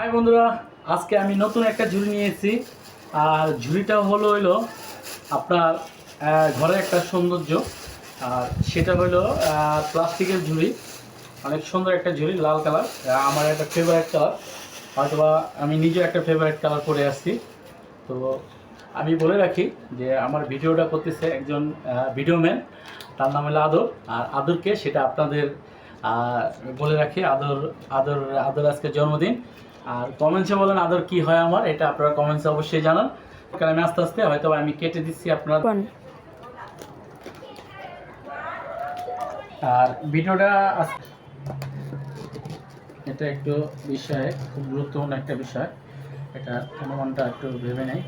High বন্ধুরা। আজকে আমি নতুন একটা ঝুড়ি নিয়েছি আর ঝুড়িটা হলো হইল আপনার ঘরে একটা সৌন্দর্য। আর সেটা হলো প্লাস্টিকের ঝুড়ি। অনেক সুন্দর একটা ঝুড়ি, লাল কালার। আমার একটা ফেভারিট কালার হয়তোবা আমি নিজে একটা ফেভারিট কালার পরে আসছি। তো আমি বলে রাখি যে, আমার ভিডিওটা করতেছে একজন ভিডিও ম্যান তার নাম হলো আদর। আর আদরকে সেটা আপনাদের বলে রাখি, আদর আদর আদর আজকে জন্মদিন। আর কমেন্টসে বলেন আদর কি হয় আমার এটা আপনারা কমেন্টসে অবশ্যই জানান। কারণ আমি আস্তে আস্তে হয়তো আমি কেটে দিচ্ছি আপনার। আর ভিডিওটা এটা একটু বিষয়ে খুব গুরুত্বপূর্ণ একটা বিষয়। এটা অনুমানটা একটু ভেবে নেই।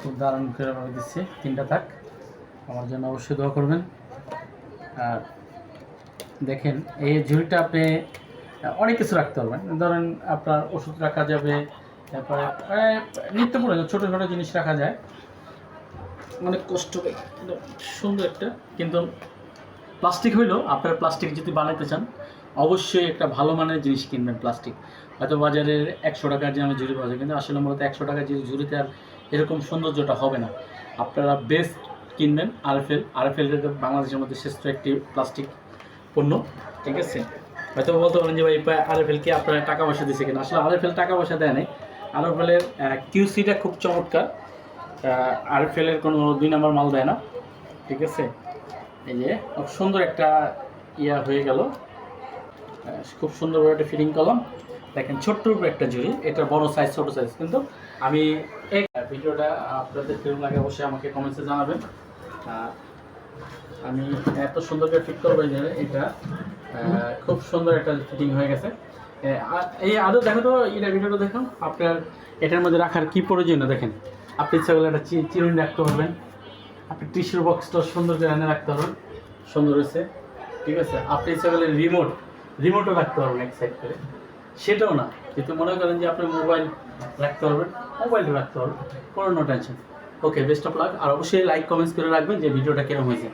খুব দারুণ করে ভাবে দিচ্ছি। তিনটা থাক। আমার জন্য অবশ্যই দোয়া করবেন। আর দেখেন এই ঝুড়িটা আপনি অনেক কিছু রাখতে পারবেন ধরেন আপনার ওষুধ রাখা যাবে, তারপরে নিত্য প্রয়োজন, ছোটো ছোটো জিনিস রাখা যায়। অনেক কষ্ট সুন্দর একটা, কিন্তু প্লাস্টিক হইলেও আপনার প্লাস্টিক যদি বানাইতে চান, অবশ্যই একটা ভালো মানের জিনিস কিনবেন প্লাস্টিক। হয়তো বাজারে একশো টাকার যে আমি ঝুড়ি পাওয়া যায়, কিন্তু আসলে মূলত একশো টাকার যে ঝুড়িতে আর এরকম সৌন্দর্যটা হবে না। আপনারা বেস্ট কিনবেন আরএফএল। আরএফএল বাংলাদেশের মধ্যে শ্রেষ্ঠ একটি প্লাস্টিক পণ্য, ঠিক আছে? হয়তো বলতে পারেন যে ভাই আরএফএল কে আপনারা টাকা পয়সা দিচ্ছে কিনা? আসলে আরএফএল টাকা পয়সা দেয় নাই। আরএফএলের কিউসিটা খুব চমৎকার। আরএফএলের কোনো দুই নম্বর মাল দেয় না। ঠিক আছে? এই যে, খুব সুন্দর একটা ইয়া হয়ে গেল। খুব সুন্দরভাবে একটা ফিটিং করলাম দেখেন, ছোট্ট উপরে একটা জুড়ি এটা বড় সাইজ ছোট সাইজ কিন্তু আমি এই ভিডিওটা আপনাদের কেমন লাগে অবশ্যই আমাকে কমেন্টসে জানাবেন। আমি এত সুন্দর করে ফিট করব এটা। খুব সুন্দর একটা ফিটিং হয়ে গেছে। এই আদৌ দেখো তো, এটা ভিডিওটা দেখো, আপনার এটার মধ্যে রাখার কি প্রয়োজনীয় দেখেন? আপনি ইচ্ছা করলে একটা চিরুনি রাখতে পারবেন। আপনি টিস্যুর বক্সটা সুন্দর করে এনে রাখতে পারবেন। সুন্দর হয়েছে। ঠিক আছে? আপনি ইচ্ছা করলে রিমোট রিমোটও রাখতে পারবেন এক সাইড করে। সেটাও না যদি মনে করেন যে আপনি মোবাইল রাখতে পারবেন মোবাইলও রাখতে পারবেন। কোনো no tension okay best of luck আর অবশ্যই লাইক কমেন্টস করে রাখবেন যে ভিডিওটা কীরকম হয়েছে।